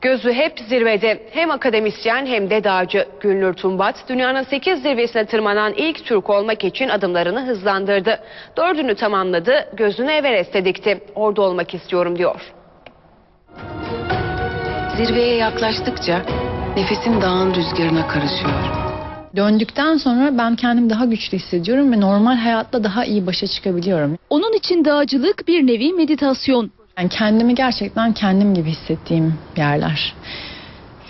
Gözü hep zirvede. Hem akademisyen hem de dağcı Gülnur Tumbat, dünyanın 8 zirvesine tırmanan ilk Türk olmak için adımlarını hızlandırdı. Dördünü tamamladı, gözünü Everest'e dikti. Orada olmak istiyorum diyor. Zirveye yaklaştıkça nefesim dağın rüzgarına karışıyor. Döndükten sonra ben kendimi daha güçlü hissediyorum ve normal hayatta daha iyi başa çıkabiliyorum. Onun için dağcılık bir nevi meditasyon. Yani kendimi gerçekten kendim gibi hissettiğim yerler.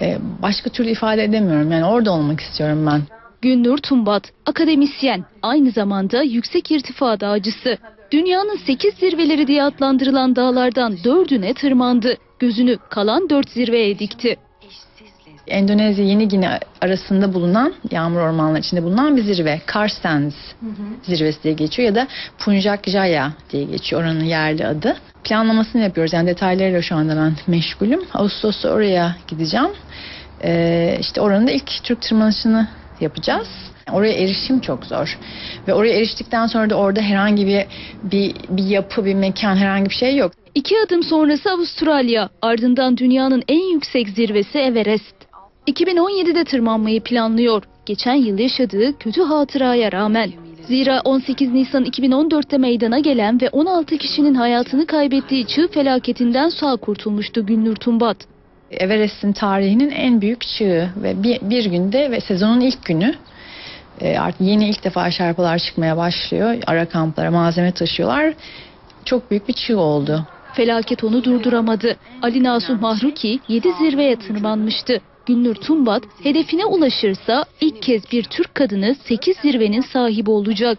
Ee, başka türlü ifade edemiyorum. Yani orada olmak istiyorum ben. Günnur Tumbat, akademisyen, aynı zamanda yüksek irtifa dağcısı. Dünyanın 8 zirveleri diye adlandırılan dağlardan dördüne tırmandı. Gözünü kalan dört zirveye dikti. Endonezya Yeni Gine arasında bulunan yağmur ormanları içinde bulunan bir zirve. Karstens zirvesi diye geçiyor ya da Puncak Jaya diye geçiyor oranın yerli adı. Planlamasını yapıyoruz yani detaylarıyla şu anda ben meşgulüm. Ağustos'ta oraya gideceğim. Ee, işte oranın da ilk Türk tırmanışını yapacağız. Oraya erişim çok zor. Ve oraya eriştikten sonra da orada herhangi bir, bir, bir yapı, bir mekan, herhangi bir şey yok. İki adım sonrası Avustralya, ardından dünyanın en yüksek zirvesi Everest. 2017'de tırmanmayı planlıyor. Geçen yıl yaşadığı kötü hatıraya rağmen. Zira 18 Nisan 2014'te meydana gelen ve 16 kişinin hayatını kaybettiği çığ felaketinden sağ kurtulmuştu Günnur Tumbat. Everest'in tarihinin en büyük çığı ve bir, bir günde ve sezonun ilk günü e, artık yeni ilk defa şarpalar çıkmaya başlıyor. Ara kamplara malzeme taşıyorlar. Çok büyük bir çığ oldu. Felaket onu durduramadı. Ali Nasuh Mahruki 7 zirveye tırmanmıştı. Günnur Tumbat hedefine ulaşırsa ilk kez bir Türk kadını 8 zirvenin sahibi olacak.